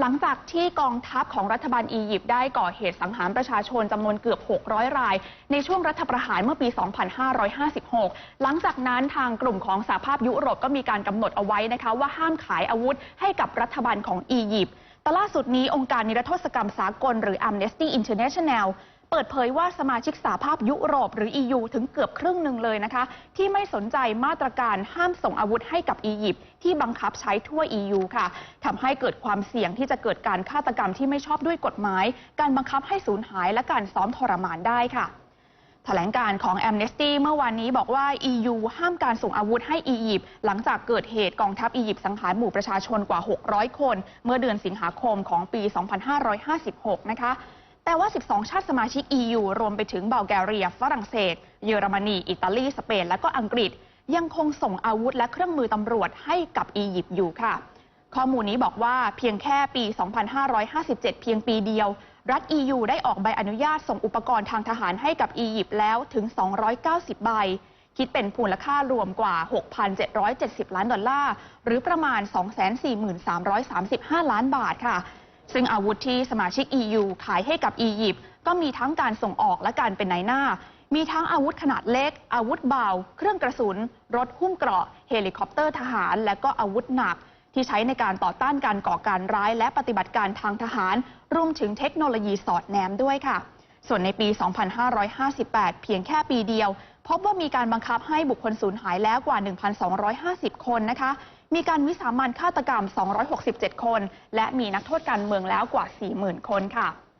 หลังจากที่กองทัพของรัฐบาลอียิปต์ได้ก่อเหตุสังหารประชาชนจำนวนเกือบ 600 ราย ในช่วงรัฐประหารเมื่อปี 2556 หลังจากนั้นทางกลุ่มของสหภาพยุโรปก็มีการกำหนดเอาไว้นะคะว่าห้ามขายอาวุธให้กับรัฐบาลของอียิปต์ แต่ล่าสุดนี้องค์การนิรโทษกรรมสากล หรือ Amnesty International เปิดเผยว่าสมาชิกสหภาพยุโรปหรือ EU ถึงเกือบครึ่งหนึ่งเลยนะคะ ที่ไม่สนใจมาตรการห้ามส่งอาวุธให้กับอียิปต์ที่บังคับใช้ทั่ว EU ค่ะทำให้เกิดความเสี่ยงที่จะเกิดการฆาตกรรมที่ไม่ชอบด้วยกฎหมาย การบังคับให้สูญหายและการซ้อมทรมานได้ค่ะ แถลงการของ Amnesty เมื่อวานนี้บอกว่า EU ห้ามการส่งอาวุธให้อียิปต์หลังจากเกิดเหตุกองทัพอียิปต์สังหารหมู่ประชาชนกว่า 600 คน เมื่อเดือนสิงหาคมของปี 2556 นะคะ แต่ว่า 12 ชาติสมาชิก EU รวมไปถึงบัลแกเรีย ฝรั่งเศส เยอรมนี อิตาลี สเปน และก็อังกฤษ ยังคงส่งอาวุธและเครื่องมือตำรวจให้กับอียิปต์อยู่ค่ะ ข้อมูลนี้บอกว่าเพียงแค่ปี 2557 เพียงปีเดียว รัฐ EU ได้ออกใบอนุญาตส่งอุปกรณ์ทางทหารให้กับอียิปต์แล้วถึง 290 ใบ คิดเป็นมูลค่ารวมกว่า 6,770 ล้านดอลลาร์ หรือประมาณ 243,335 ล้านบาทค่ะ ซึ่งอาวุธที่สมาชิก EU ขายให้กับอียิปต์ก็มีทั้งการส่งออกและการเป็นนายหน้า มีทั้งอาวุธขนาดเล็ก อาวุธเบา เครื่องกระสุน รถหุ้มเกราะ เฮลิคอปเตอร์ทหาร และก็อาวุธหนัก ที่ใช้ในการต่อต้านการก่อการร้าย และปฏิบัติการทางทหาร รวมถึงเทคโนโลยีสอดแนมด้วยค่ะ ส่วนในปี 2558 เพียงแค่ปีเดียว พบว่ามีการบังคับให้บุคคลสูญหายแล้วกว่า 1,250 คนนะคะ มีการวิสามันฆาตกรรม 267 คน และมีนักโทษการเมืองแล้วกว่า 40,000 คนค่ะ